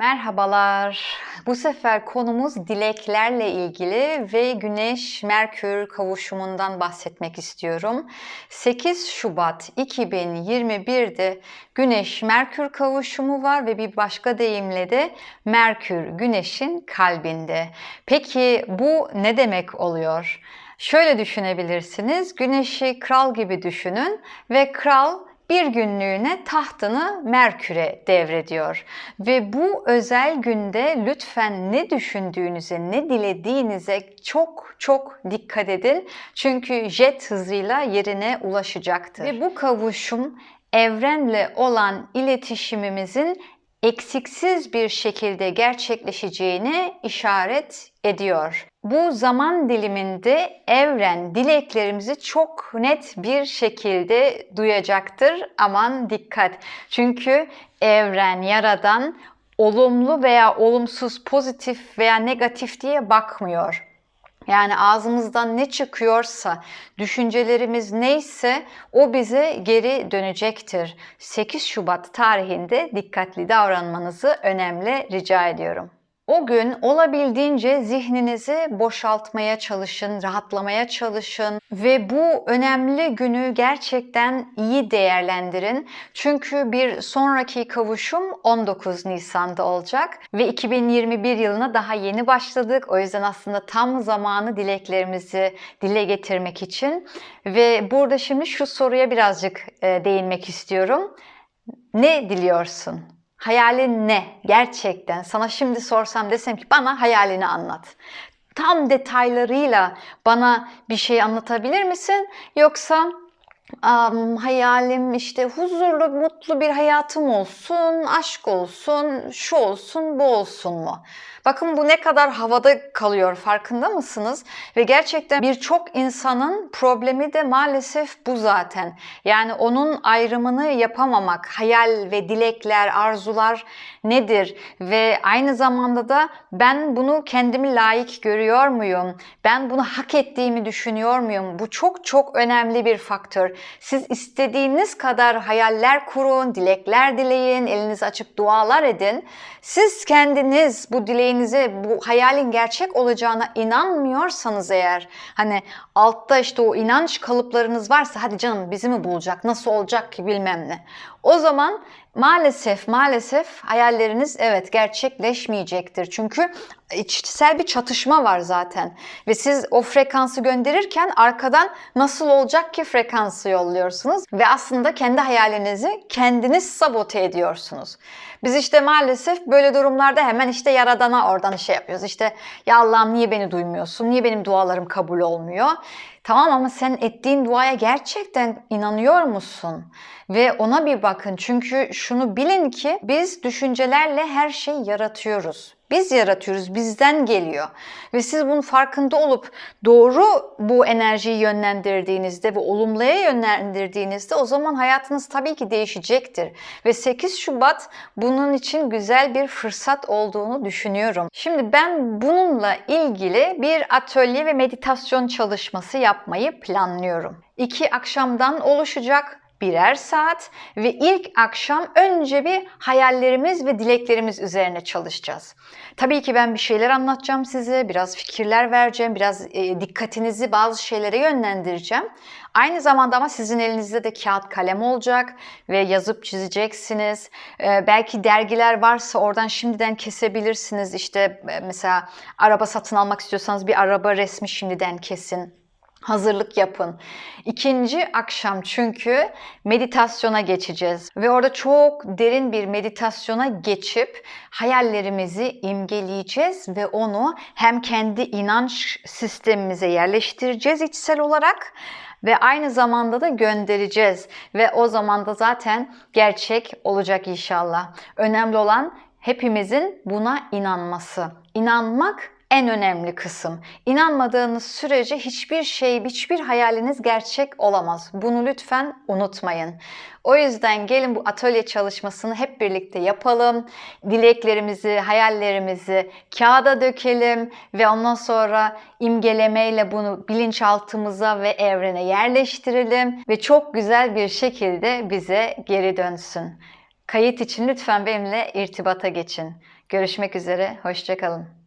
Merhabalar. Bu sefer konumuz dileklerle ilgili ve Güneş Merkür kavuşumundan bahsetmek istiyorum. 8 Şubat 2021'de Güneş Merkür kavuşumu var ve bir başka deyimle de Merkür Güneş'in kalbinde. Peki bu ne demek oluyor? Şöyle düşünebilirsiniz. Güneşi kral gibi düşünün ve kral bir günlüğüne tahtını Merkür'e devrediyor. Ve bu özel günde lütfen ne düşündüğünüze, ne dilediğinize çok çok dikkat edin. Çünkü jet hızıyla yerine ulaşacaktır. Ve bu kavuşum evrenle olan iletişimimizin eksiksiz bir şekilde gerçekleşeceğine işaret ediyor. Bu zaman diliminde evren dileklerimizi çok net bir şekilde duyacaktır. Aman dikkat. Çünkü evren yaradan olumlu veya olumsuz, pozitif veya negatif diye bakmıyor. Yani ağzımızdan ne çıkıyorsa, düşüncelerimiz neyse o bize geri dönecektir. 8 Şubat tarihinde dikkatli davranmanızı önemli rica ediyorum. O gün olabildiğince zihninizi boşaltmaya çalışın, rahatlamaya çalışın ve bu önemli günü gerçekten iyi değerlendirin. Çünkü bir sonraki kavuşum 19 Nisan'da olacak ve 2021 yılına daha yeni başladık. O yüzden aslında tam zamanı dileklerimizi dile getirmek için ve burada şimdi şu soruya birazcık e, değinmek istiyorum. Ne diliyorsun? Hayalin ne? Gerçekten sana şimdi sorsam desem ki bana hayalini anlat. Tam detaylarıyla bana bir şey anlatabilir misin? Yoksa um, hayalim işte huzurlu, mutlu bir hayatım olsun, aşk olsun, şu olsun, bu olsun mu? Bakın bu ne kadar havada kalıyor farkında mısınız? Ve gerçekten birçok insanın problemi de maalesef bu zaten. Yani onun ayrımını yapamamak, hayal ve dilekler, arzular nedir? Ve aynı zamanda da ben bunu kendimi layık görüyor muyum? Ben bunu hak ettiğimi düşünüyor muyum? Bu çok çok önemli bir faktör. Siz istediğiniz kadar hayaller kurun, dilekler dileyin, elinizi açıp dualar edin. Siz kendiniz bu dileği dileğinize, bu hayalin gerçek olacağına inanmıyorsanız eğer, hani altta işte o inanç kalıplarınız varsa hadi canım bizi mi bulacak, nasıl olacak ki bilmem ne. O zaman maalesef maalesef hayalleriniz evet gerçekleşmeyecektir. Çünkü içsel bir çatışma var zaten. Ve siz o frekansı gönderirken arkadan nasıl olacak ki frekansı yolluyorsunuz. Ve aslında kendi hayalinizi kendiniz sabote ediyorsunuz. Biz işte maalesef böyle durumlarda hemen işte yaradana oradan şey yapıyoruz. İşte ya Allah'ım niye beni duymuyorsun? Niye benim dualarım kabul olmuyor? Tamam ama sen ettiğin duaya gerçekten inanıyor musun? Ve ona bir bakın. Çünkü şunu bilin ki biz düşüncelerle her şeyi yaratıyoruz. Biz yaratıyoruz, bizden geliyor. Ve siz bunun farkında olup doğru bu enerjiyi yönlendirdiğinizde ve olumluya yönlendirdiğinizde o zaman hayatınız tabii ki değişecektir. Ve 8 Şubat bunun için güzel bir fırsat olduğunu düşünüyorum. Şimdi ben bununla ilgili bir atölye ve meditasyon çalışması yapmayı planlıyorum. İki akşamdan oluşacak birer saat ve ilk akşam önce bir hayallerimiz ve dileklerimiz üzerine çalışacağız. Tabii ki ben bir şeyler anlatacağım size, biraz fikirler vereceğim, biraz e, dikkatinizi bazı şeylere yönlendireceğim. Aynı zamanda ama sizin elinizde de kağıt kalem olacak ve yazıp çizeceksiniz. Ee, belki dergiler varsa oradan şimdiden kesebilirsiniz. İşte e, mesela araba satın almak istiyorsanız bir araba resmi şimdiden kesin hazırlık yapın. İkinci akşam çünkü meditasyona geçeceğiz ve orada çok derin bir meditasyona geçip hayallerimizi imgeleyeceğiz ve onu hem kendi inanç sistemimize yerleştireceğiz içsel olarak ve aynı zamanda da göndereceğiz ve o zaman da zaten gerçek olacak inşallah. Önemli olan hepimizin buna inanması. İnanmak en önemli kısım. İnanmadığınız sürece hiçbir şey, hiçbir hayaliniz gerçek olamaz. Bunu lütfen unutmayın. O yüzden gelin bu atölye çalışmasını hep birlikte yapalım. Dileklerimizi, hayallerimizi kağıda dökelim ve ondan sonra imgelemeyle bunu bilinçaltımıza ve evrene yerleştirelim ve çok güzel bir şekilde bize geri dönsün. Kayıt için lütfen benimle irtibata geçin. Görüşmek üzere, hoşçakalın.